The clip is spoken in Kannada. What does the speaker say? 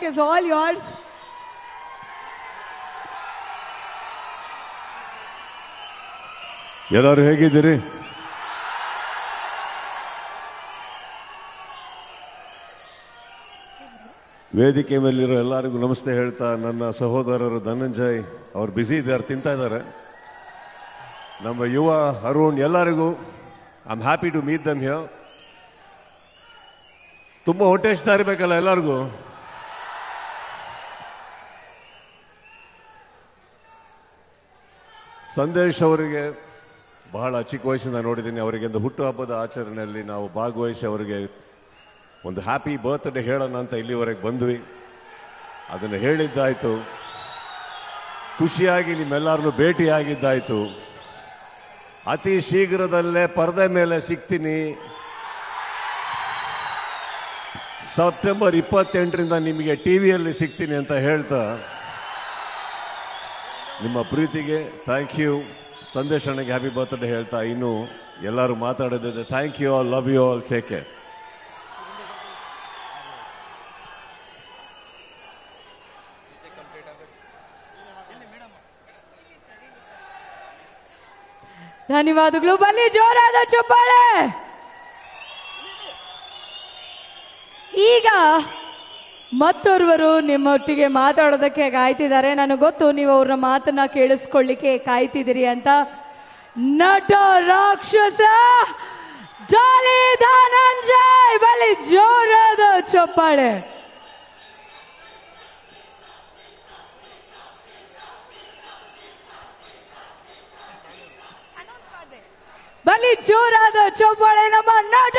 is all yours. ಎಲ್ಲರೂ ಹೇಗಿದ್ದೀರಿ? ವೇದಿಕೆ ಮೇಲಿರೋ ಎಲ್ಲರಿಗೂ ನಮಸ್ತೆ ಹೇಳ್ತಾ ನನ್ನ ಸಹೋದರರು ಧನಂಜಯ್, ಅವ್ರು ಬ್ಯುಸಿ ಇದ್ದಾರೆ, ತಿಂತಾ ಇದ್ದಾರೆ. ನಮ್ಮ ಯುವ ಅರುಣ್ ಎಲ್ಲರಿಗೂ I am happy to meet them here ತುಂಬ ಹೊಟ್ಟೆ ಇರಬೇಕಲ್ಲ ಎಲ್ಲರಿಗೂ. ಸಂದೇಶ್ ಅವರಿಗೆ ಬಹಳ ಚಿಕ್ಕ ವಯಸ್ಸಿಂದ ನೋಡಿದ್ದೀನಿ. ಅವರಿಗೆ ಒಂದು ಹುಟ್ಟುಹಬ್ಬದ ಆಚರಣೆಯಲ್ಲಿ ನಾವು ಭಾಗವಹಿಸಿ ಅವರಿಗೆ ಒಂದು ಹ್ಯಾಪಿ ಬರ್ತ್ಡೇ ಹೇಳೋಣ ಅಂತ ಇಲ್ಲಿವರೆಗೆ ಬಂದ್ವಿ. ಅದನ್ನು ಹೇಳಿದ್ದಾಯಿತು. ಖುಷಿಯಾಗಿ ನಿಮ್ಮೆಲ್ಲರನ್ನೂ ಭೇಟಿಯಾಗಿದ್ದಾಯಿತು. ಅತಿ ಶೀಘ್ರದಲ್ಲೇ ಪರದೆ ಮೇಲೆ ಸಿಗ್ತೀನಿ. ಸೆಪ್ಟೆಂಬರ್ ಇಪ್ಪತ್ತೆಂಟರಿಂದ ನಿಮಗೆ ಟಿ ವಿಯಲ್ಲಿ ಸಿಗ್ತೀನಿ ಅಂತ ಹೇಳ್ತಾ ನಿಮ್ಮ ಪ್ರೀತಿಗೆ ಥ್ಯಾಂಕ್ ಯು ಸಂದೇಶ್ ಅಣ್ಣಗೆ ಹ್ಯಾಪಿ ಬರ್ತ್ಡೇ ಹೇಳ್ತಾ ಇನ್ನು ಎಲ್ಲರೂ ಮಾತಾಡೋದಿದೆ thank you all love you all take care ಧನ್ಯವಾದಗಳು. ಬನ್ನಿ, ಜೋರಾದ ಚಪ್ಪಾಳೆ. ಈಗ ಮತ್ತೋರ್ವರು ನಿಮ್ಮೊಟ್ಟಿಗೆ ಮಾತಾಡೋದಕ್ಕೆ ಕಾಯ್ತಿದ್ದಾರೆ. ನನಗೆ ಗೊತ್ತು ನೀವು ಅವ್ರ ಮಾತನ್ನ ಕೇಳಿಸ್ಕೊಳ್ಳಿಕ್ಕೆ ಕಾಯ್ತಿದ್ದೀರಿ ಅಂತ. ನಟ ರಾಕ್ಷಸ ಜಾಲಿ ಧನಂಜಯ್ ಬಲಿ ಜೋರಾದ ಚಪ್ಪಾಳೆ. ಬಲಿ ಜೋರಾದ ಚಪ್ಪಾಳೆ. ನಮ್ಮ ನಟ